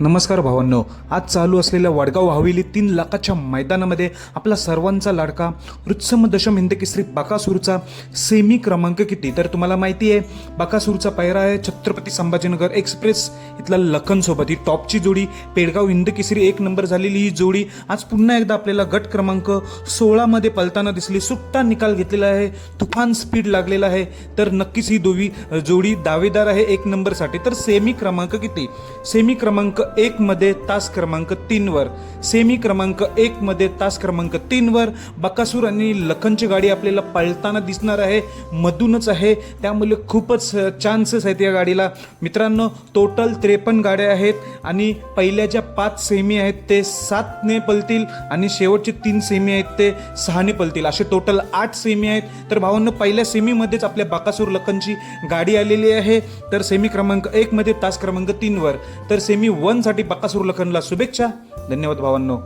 नमस्कार भावांनो आज चालू असलेल्या वडगाव हवेली तीन लाखाच्या मैदानामध्ये आपला सर्वांचा लाडका वृत्सम दशम हिंदकेसरी बाकासूरचा सेमी क्रमांक किती? तर तुम्हाला माहिती आहे बाकासूरचा पायरा आहे छत्रपती संभाजीनगर एक्सप्रेस. इथला लखनसोबत ही टॉपची जोडी पेडगाव हिंदकेसरी एक नंबर झालेली ही जोडी. आज पुन्हा एकदा आपल्याला गट क्रमांक सोळामध्ये पलताना दिसली. सुट्टा निकाल घेतलेला आहे तुफान स्पीड लागलेला आहे. तर नक्कीच ही दोवी जोडी दावेदार आहे एक नंबरसाठी. तर सेमी क्रमांक किती? सेमी क्रमांक एक मध्ये तास क्रमांक तीन वर सेमी क्रमांक एक मध्ये तास क्रमांक तीन वर बकासूर आणि लखनची गाडी आपल्याला पळताना दिसणार आहे मधूनच आहे. त्यामुळे खूपच चान्सेस आहेत या गाडीला. मित्रांनो टोटल त्रेपन्न गाड्या आहेत आणि पहिल्या ज्या पाच सेमी आहेत ते सातने पलतील आणि शेवटचे तीन सेमी आहेत ते सहाने पलतील. असे टोटल आठ सेमी आहेत. तर भावांनो पहिल्या सेमीमध्येच आपल्या बाकासूर लखनची गाडी आलेली आहे. तर सेमी क्रमांक एकमध्ये तास क्रमांक तीनवर तर सेमी वन साठी सुरू लखनला शुभेच्छा. धन्यवाद भावांनो.